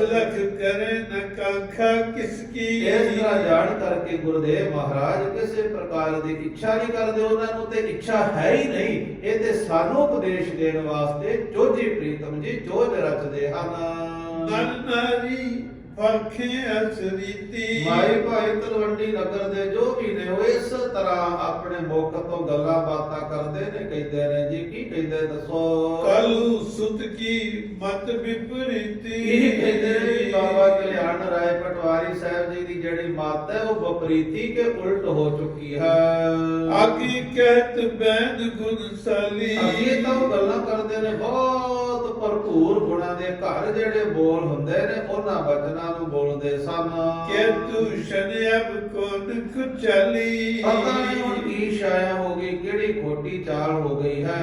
ਲਖ ਕਰੇ ਨ ਕਾਖਾ ਕਿਸ ਕੀ ਇਸ ਤਰ੍ਹਾਂ ਜਾਣ ਕਰਕੇ ਗੁਰਦੇਵ ਮਹਾਰਾਜ ਕਿਸੇ ਪ੍ਰਕਾਰ ਦੀ ਇੱਛਾ ਨਹੀਂ ਕਰਦੇ ਉਹਨਾਂ ਨੂੰ ਤੇ ਇੱਛਾ ਹੈ ਹੀ ਨਹੀਂ। ਇਹ ਤੇ ਸਾਨੂੰ ਉਪਦੇਸ਼ ਦੇਣ ਵਾਸਤੇ ਚੋਜੀ ਪ੍ਰੀਤਮ ਜੀ ਚੋਜ ਰਚਦੇ ਹਨ। ਨਰ ਨਾਰੀ ਫਾਖੇ ਅਸਰੀਤੀ ਮਾਈ ਭਾਈ ਤਲਵੰਡੀ ਨਗਰ ਦੇ ਜੋ ਵੀ ਨੇ ਉਹ ਇਸ ਤਰ੍ਹਾਂ ਆਪਣੇ ਮੁਖ ਤੋਂ ਗੱਲਾਂ ਬਾਤਾਂ ਕਰਦੇ ਨੇ ਕਹਿੰਦੇ ਨੇ ਜੀ ਕੀ ਕਹਿੰਦੇ ਦੱਸੋ? ਕਲੂ ਸੁਤ ਕੀ ਮਤ ਵਿਪਰੀਤੀ। ਇਹ ਕਹਿੰਦੇ ਨੇ ਬਾਬਾ ਕਲਿਆਣ ਰਾਏ ਪਟਵਾਰੀ ਸਾਹਿਬ ਜੀ ਦੀ ਜਿਹੜੀ ਮੱਤ ਹੈ ਉਹ ਵਿਪਰੀਤੀ ਕੇ ਉਲਟ ਹੋ ਚੁੱਕੀ ਹੈ। ਆਗੀ ਕਹਿਤ ਬੈਦ ਗੁਣਸਾਲੀ ਅੱਗੇ ਤਾਂ ਗੱਲਾਂ ਕਰਦੇ ਨੇ ਬਹੁਤ ਭਰਪੂਰ ਗੁਣਾਂ ਦੇ ਘਰ ਜਿਹੜੇ ਬੋਲ ਹੁੰਦੇ ਨੇ ਉਹਨਾਂ ਬਚਨਾਂ ਨੂੰ ਬੋਲਦੇ ਸਨ। ਕਿ ਤੂੰ ਸ਼ਨਿਆਬ ਕੋਨ ਕੁਚਲੀ। ਪਤਾ ਨਹੀਂ ਹੁਣ ਕੀ ਛਾਇਆ ਹੋ ਗਈ ਕਿਹੜੀ ਖੋਟੀ ਚਾਲ ਹੋ ਗਈ ਹੈ।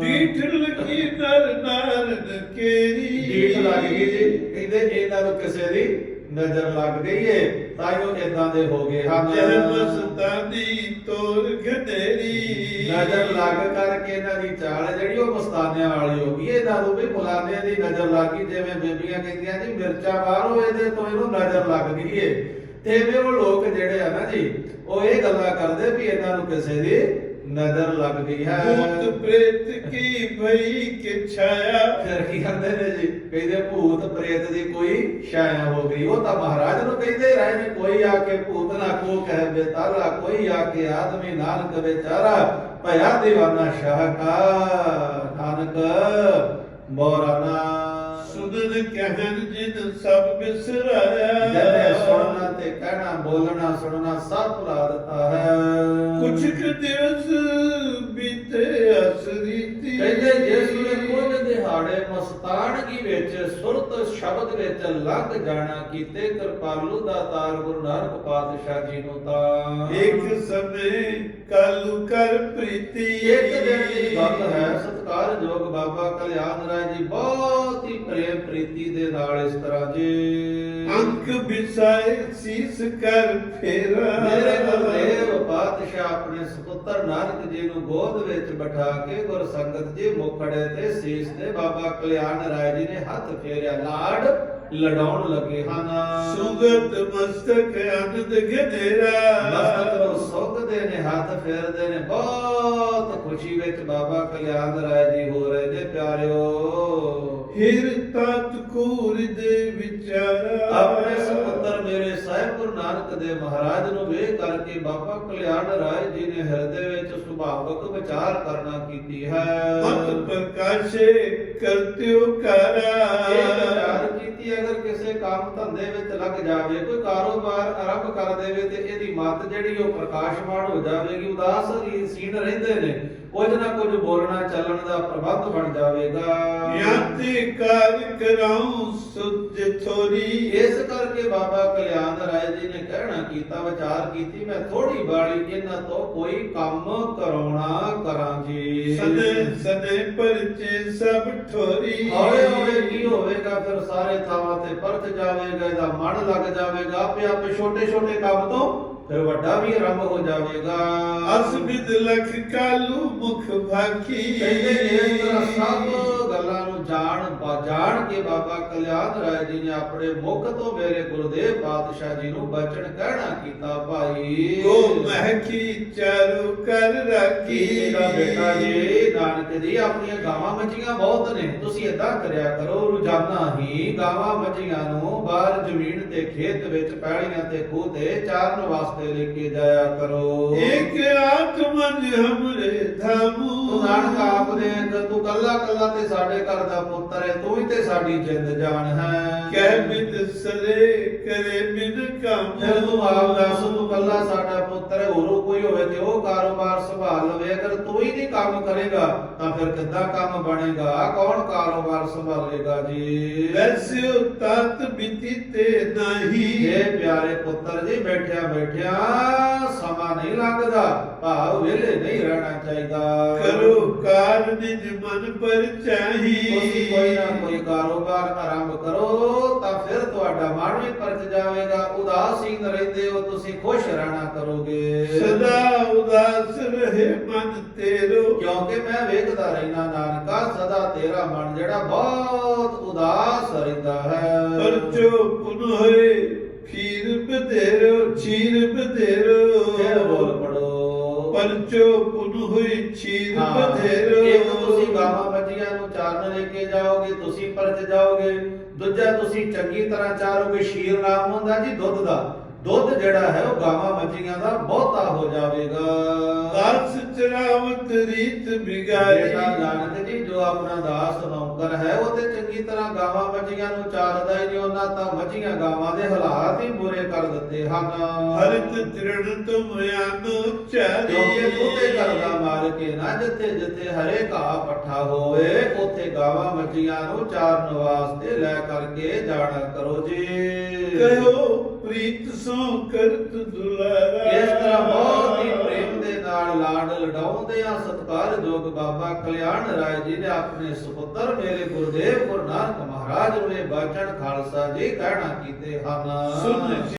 ਡੀਠ ਲਗੀ ਨਰ ਨਾਰਨ ਕੇਰੀ ਡੀਠ ਲੱਗ ਗਈ ਜੀ। ਕਹਿੰਦੇ ਇਹਨਾਂ ਨੂੰ ਕਿਸੇ ਦੀ ਨਜ਼ਰ ਲੱਗ ਗਈ ਏ ਤਾਂ ਉਹ ਇਦਾਂ ਦੇ ਹੋ ਗਏ ਹਨ। ਜਹ ਮਸਤਾਨੀ ਤੋਰ ਘਨੇਰੀ ਨਜ਼ਰ ਲੱਗ ਕਰਕੇ ਇਹਨਾਂ ਦੀ ਚਾਲ ਹੈ ਜਿਹੜੀ ਉਹ ਮਸਤਾਨਿਆਂ ਵਾਲੀ ਹੋ ਗਈ। ਇਹਨਾਂ ਨੂੰ ਵੀ ਫਲਾਨਿਆਂ ਦੀ ਨਜ਼ਰ ਲੱਗ ਗਈ ਜਿਵੇਂ ਬੇਬੀਆਂ ਕਹਿੰਦੀਆਂ ਜੀ ਮਿਰਚਾਂ ਬਾਹਰੋਂ ਇਹਦੇ ਤੋਂ ਇਹਨੂੰ ਨਜ਼ਰ ਲੱਗ ਗਈ ਏ। ਤੇ ਇਹਦੇ ਉਹ ਲੋਕ ਜਿਹੜੇ ਆ ਨਾ ਜੀ ਉਹ ਇਹ ਗੱਲਾਂ ਕਰਦੇ ਵੀ ਇਹਨਾਂ ਨੂੰ ਕਿਸੇ ਦੀ ਨਜ਼ਰ ਲੱਗ ਗਈ ਹੈ। ਭੂਤ ਪ੍ਰੇਤ ਕੀ ਭਈ ਕਿ ਛਾਇਆ? ਫਿਰ ਕੀ ਕਹਿੰਦੇ ਨੇ ਜੀ? ਕਹਿੰਦੇ ਭੂਤ ਪ੍ਰੇਤ ਦੀ ਕੋਈ ਛਾਇਆ ਹੋ ਗਈ। ਉਹ ਤਾਂ ਮਹਾਰਾਜ ਨੂੰ ਕਹਿੰਦੇ ਰਹੇ ਨੇ ਕੋਈ ਆ ਕੇ ਭੂਤ ਨਾ ਕੋ ਕਹਿ ਬੇਤਾਲਾ ਕੋਈ ਆ ਕੇ ਆਦਮੀ ਨਾਨਕ ਵਿਚਾਰਾ ਭਇਆ دیਵਾਨਾ ਸ਼ਾਹ ਕਾ ਨਾਨਕ ਬੋਰਾਨਾ ਸੁਨਨ ਕਹਿਨ ਜਿਨ ਸਭ ਬਿਸਰਾਇਆ। ਜਨੇ ਸੁਣਨਾ ਤੇ ਕਹਿਣਾ ਬੋਲਣਾ ਸੁਣਨਾ ਸਭ ਭੁਲਾ ਦਿੱਤਾ ਹੈ। ਕੁਛ ਕੁ ਦਿਵਸ ਅਸਰੀਤੀ ਕਹਿੰਦੇ ਜਿਸ ਵੇਲੇ ਕੁਝ ਦਿਹਾੜੇ ਮਸਤਾਨਗੀ ਵਿੱਚ ਸੁਰਤ ਸ਼ਬਦ ਵਿੱਚ ਲੱਗ ਜਾਣਾ ਕੀਤੇ ਕਿਰਪਾਲੂ ਦਾ ਤਾਰ ਗੁਰੂ ਨਾਨਕ ਪਾਤਸ਼ਾਹ ਜੀ ਨੂੰ ਤਾਂ। ਇੱਕ ਸਮੇਂ ਕਲੂ ਕਰ ਪ੍ਰੀਤੀ। ਇੱਕ ਦਿਨ ਦੀ ਗੱਲ ਹੈ ਸਤਿਕਾਰਯੋਗ ਬਾਬਾ ਕਲਿਆਣ ਰਾਏ ਜੀ ਬਹੁਤ ਹੀ ਪ੍ਰੇਮ ਪ੍ਰੀਤੀ ਦੇ ਨਾਲ ਇਸ ਤਰ੍ਹਾਂ ਜੀ। ਅੰਕ ਬਿਸਾਏ ਸੀਸ ਕਰ ਫੇਰਾ। ਮੇਰੇ ਗੁਰਦੇਵ ਪਾਤਸ਼ਾਹ ਆਪਣੇ ਸੁਪੁੱਤਰ ਨਾਨਕ ਜੀ ਨੂੰ ਗੋਦ ਵਿੱਚ ਬਿਠਾ ਕੇ ਗੁਰ ਸੰਗਤ ਜੀ ਮੁਖੜੇ ਤੇ ਸੀਸ ਤੇ ਬਾਬਾ ਕਲਿਆਣ ਰਾਏ ਜੀ ਨੇ ਹੱਥ ਫੇਰਿਆ। ਲਾੜ ਲਡਾਉਣ ਲੱਗੇ ਹਨ। ਸੁਗਤ ਮਸਤਕ ਅਨੰਦ ਘਨੇਰਾ ਮਸਤਕ ਨੂੰ ਸੁੱਕਦੇ ਨੇ ਹੱਥ ਫੇਰਦੇ ਨੇ। ਬਹੁਤ ਖੁਸ਼ੀ ਵਿੱਚ ਬਾਬਾ ਕਲਿਆਣ ਰਾਏ ਜੀ ਹੋ ਰਹੇ ਨੇ ਪਿਆਰਿਓ। ਹਿਰ ਤਤ ਕੂਰ ਦੇ ਵਿਚਾਰਾ। ਨਾਨਕ ਦੇਵ ਮਹਾਰਾਜ ਨੂੰ ਵੇਖ ਕਰਕੇ ਬਾਬਾ ਕਲਿਆਣ ਰਾਏ ਜੀ ਨੇ ਹਿਰਦੇ ਵਿੱਚ ਸੁਭਾਵਕ ਵਿਚਾਰ ਕਰਨਾ ਕੀਤੀ ਹੈ। ਮਤ ਪ੍ਰਕਾਸ਼ੇ ਕਰਤਿਓ ਕਰਾ। ਇਹ ਕੀਤੀ ਅਗਰ ਕਿਸੇ ਕੰਮ ਧੰਦੇ ਵਿੱਚ ਲੱਗ ਜਾਵੇ ਕੋਈ ਕਾਰੋਬਾਰ ਆਰੰਭ ਕਰ ਦੇਵੇ ਤੇ ਇਹਦੀ ਮੱਤ ਜਿਹੜੀ ਉਹ ਪ੍ਰਕਾਸ਼ਮਾਨ ਹੋ ਜਾਵੇਗੀ ਉਦਾਸ ਸੀਨ ਰਹਿੰਦੇ ਨੇ। ਕੁਝ ਨਾ ਕੁਝ ਬੋਲਣਾ ਚੱਲਣ ਦਾ ਪ੍ਰਬੰਧ ਬਣ ਜਾਵੇਗਾ। ਯਾਤੇ ਕਾਰ ਕਰਾਉ ਸੁਧ ਥੋਰੀ। ਇਸ ਕਰਕੇ ਬਾਬਾ ਕਲਿਆਣ ਰਾਏ ਜੀ ਨੇ ਕਹਿਣਾ ਕੀਤਾ ਵਿਚਾਰ ਕੀਤੀ ਮੈਂ ਥੋੜੀ ਬਾੜੀ ਇਹਨਾਂ ਤੋਂ ਕੋਈ ਕੰਮ ਕਰਾਉਣਾ ਕਰਾਂ ਜੀ ਸਦੇ ਸਦੇ ਪਰਚੇ ਸਭ ਠੋਰੀ। ਹੌਲੇ ਹੌਲੇ ਕੀ ਹੋਵੇਗਾ ਫਿਰ ਸਾਰੇ ਥਾਵਾਂ ਤੇ ਪਰਖ ਜਾਵੇਗਾ ਇਹਦਾ ਮਨ ਲੱਗ ਜਾਵੇਗਾ ਆਪੇ ਆਪੇ ਛੋਟੇ ਛੋਟੇ ਕੰਮ ਤੋਂ ਫਿਰ ਵੱਡਾ ਵੀ ਆਰੰਭ ਹੋ ਜਾਵੇਗਾ। ਅਸ ਬਿਦ ਲਖ ਕਾਲੂ ਮੁਖ ਭਾਖੀ ਕਹਿੰਦੇ ਇਸ ਤਰ੍ਹਾਂ ਸਭ ਜਾਣ ਜਾਣ ਕੇ ਬਾਬਾ ਕਲਿਆਣ ਰਾਏ ਜੀ ਨੇ ਆਪਣੇ ਮੁਖ ਤੋਂ ਮੇਰੇ ਗੁਰਦੇਵ ਪਾਤਸ਼ਾਹ ਜੀ ਨੂੰ ਬਚਨ ਕਹਿਣਾ ਕੀਤਾ ਭਾਈ। ਗੋ ਮਹਿਕੀ ਚਾਰੋ ਕਰ ਰਾਖੀ। ਮੇਰਾ ਬੇਟਾ ਜੀ? ਨਾਨਕ ਜੀ ਆਪਣੀਆਂ ਗਾਵਾਂ ਮੱਝੀਆਂ ਬਹੁਤ ਨੇ। ਤੁਸੀਂ ਏਦਾਂ ਕਰਿਆ ਕਰੋ ਰੋਜ਼ਾਨਾ ਹੀ ਗਾਵਾਂ ਮੱਝੀਆਂ ਨੂੰ ਬਾਹਰ ਜ਼ਮੀਨ ਤੇ ਖੇਤ ਵਿੱਚ ਪੈੜੀਆਂ ਤੇ ਖੂਹ ਤੇ ਚਾਰਨ ਵਾਸਤੇ ਲੈ ਕੇ ਜਾਇਆ ਕਰੋ। ਇੱਕ ਆਤਮਨ ਹਮਰੇ ਧਾਮੂ। ਨਾਨਕ ਆਪ ਦੇ ਕੱਲਾ ਕੱਲਾ ਤੇ ਸਾਡੇ ਘਰ ਦਾ ਪੁੱਤਰ ਹੈ ਤੂੰ ਹੀ ਤੇ ਸਾਡੀ ਜਿੰਦ ਜਾਨ ਹੈ। ਕਹਿ ਬਿਦ ਸਰੇ ਕਰੇ ਬਿਦ ਕੰਮ। ਫਿਰ ਤੂੰ ਆਪ ਦੱਸ ਤੂੰ ਕੱਲਾ ਸਾਡਾ ਪੁੱਤਰ ਹੈ ਹੋਰ ਕੋਈ ਹੋਵੇ ਤੇ ਉਹ ਕਾਰੋਬਾਰ ਸੰਭਾਲ ਲਵੇ। ਅਗਰ ਤੂੰ ਹੀ ਨਹੀਂ ਕੰਮ ਕਰੇਗਾ ਤਾਂ ਫਿਰ ਕਿੱਦਾਂ ਕੰਮ ਬਣੇਗਾ? ਕੌਣ ਕਾਰੋਬਾਰ ਸੰਭਾਲੇਗਾ ਜੀ? ਵੈਸੇ ਤਤ ਬਿਤੀ ਤੇ ਨਹੀਂ। ਇਹ ਪਿਆਰੇ ਪੁੱਤਰ ਜੀ ਬੈਠਿਆ ਬੈਠਿਆ ਸਮਾਂ ਨਹੀਂ ਲੰਘਦਾ ਭਾਵ ਵਿਹਲੇ ਨਹੀਂ ਰਹਿਣਾ ਚਾਹੀਦਾ। ਕਰੋ ਕਾਰ ਨਿਜ ਮਨ ਪਰ ਚਾਹੀ ਤੁਸੀਂ ਕੋਈ ਨਾ ਕੋਈ ਕਾਰੋਬਾਰ ਆਰੰਭ ਕਰੋ ਤਾਂ ਫਿਰ ਤੁਹਾਡਾ ਮਨ ਵੀ ਪਰਚ ਜਾਵੇਗਾ। ਉਦਾਸੀਨ ਰਹਿੰਦੇ ਹੋ ਤੁਸੀਂ ਖੁਸ਼ ਰਹਿਣਾ ਕਰੋਗੇ। ਸਦਾ ਉਦਾਸ ਰਹੇ ਮਨ ਤੇਰੋ। ਕਿਉਂਕਿ ਮੈਂ ਵੇਖਦਾ ਰਹਿਣਾ ਨਾਨਕਾ ਸਦਾ ਤੇਰਾ ਮਨ ਜਿਹੜਾ ਬਹੁਤ ਉਦਾਸ ਰਹਿੰਦਾ ਹੈ। ਪਰਚੋ ਪੁਨ ਹੋਏ ਖੀਰ ਬਧੇਰੋ ਛੀਰ ਬਧੇਰੋ ਫਿਰ ਬੋਲ ਪੁਨ ਹੋਈ ਛੀਰ ਬਧੇਰੋ ਇੱਕ ਤੁਸੀਂ ਗਾਵਾਂ ਬੱਚੀਆਂ ਨੂੰ ਚਾਰਨ ਲੈ ਕੇ ਜਾਓਗੇ ਤੁਸੀਂ ਪਰਚ ਜਾਓਗੇ ਦੂਜਾ ਤੁਸੀਂ ਚੰਗੀ ਤਰ੍ਹਾਂ ਚਾਰੋਗੇ ਸ਼ੀਰ ਨਾਮ ਹੁੰਦਾ ਜੀ ਦੁੱਧ ਦਾ। ਦੁੱਧ ਜਿਹੜਾ ਹੈ ਉਹ ਗਾਵਾਂ ਬੱਚੀਆਂ ਦਾ ਬਹੁਤਾ ਹੋ ਜਾਵੇਗਾ। ਦਾਸ ਚਰਾਵਤ ਰੀਤ ਬਿਗਾਰੀ ਨਾਨਕ ਜੀ ਜੋ ਆਪਣਾ ਦਾਸ ਨੌਕਰ ਹੈ ਉਹ ਤੇ ਚੰਗੀ ਤਰ੍ਹਾਂ ਗਾਵਾਂ ਬੱਚੀਆਂ ਨੂੰ ਚਾਰਦਾ ਹੀ ਨਹੀਂ ਉਹਨਾਂ ਤਾਂ ਬੱਚੀਆਂ ਗਾਵਾਂ ਦੇ ਹਾਲਾਤ ਹੀ ਬੁਰੇ ਕਰ ਦਿੱਤੇ ਹਨ। ਹਰਿਤ ਤ੍ਰਿਣ ਤੁਮ ਅਨ ਉਚਾਰੀ। ਕਿਉਂਕਿ ਤੂਤੇ ਕਰਦਾ ਮਾਰ ਕੇ ਨਾ ਜਿੱਥੇ ਜਿੱਥੇ ਹਰੇ ਘਾਹ ਪੱਠਾ ਹੋਵੇ ਉੱਥੇ ਗਾਵਾਂ ਮੱਝੀਆਂ ਨੂੰ ਚਾਰਨ ਵਾਸਤੇ ਲੈ ਕਰਕੇ ਜਾਣਾ ਕਰੋ ਜੀ। ਕਹਿਓ ਪ੍ਰੀਤ ਸੋ ਕਰਤ ਦੁਲਾਰਾ ਇਸ ਤਰ੍ਹਾਂ ਬਹੁਤ ਹੀ ਪ੍ਰੇਮ ਦੇ ਨਾਲ ਲਾਡ ਲਡਾਉਂਦੇ ਆ ਸਤਿਕਾਰਯੋਗ ਬਾਬਾ ਕਲਿਆਣ ਰਾਏ ਜੀ ਨੇ ਆਪਣੇ ਸੁਪੁੱਤਰ ਮੇਰੇ ਗੁਰਦੇਵ ਗੁਰੂ ਨਾਨਕ ਮਹਾਰਾਜ ਨੂੰ ਇਹ ਬਾਚਣ ਖਾਲਸਾ ਜੀ ਕਹਿਣਾ ਕੀਤੇ ਹਨ। ਸੁਣ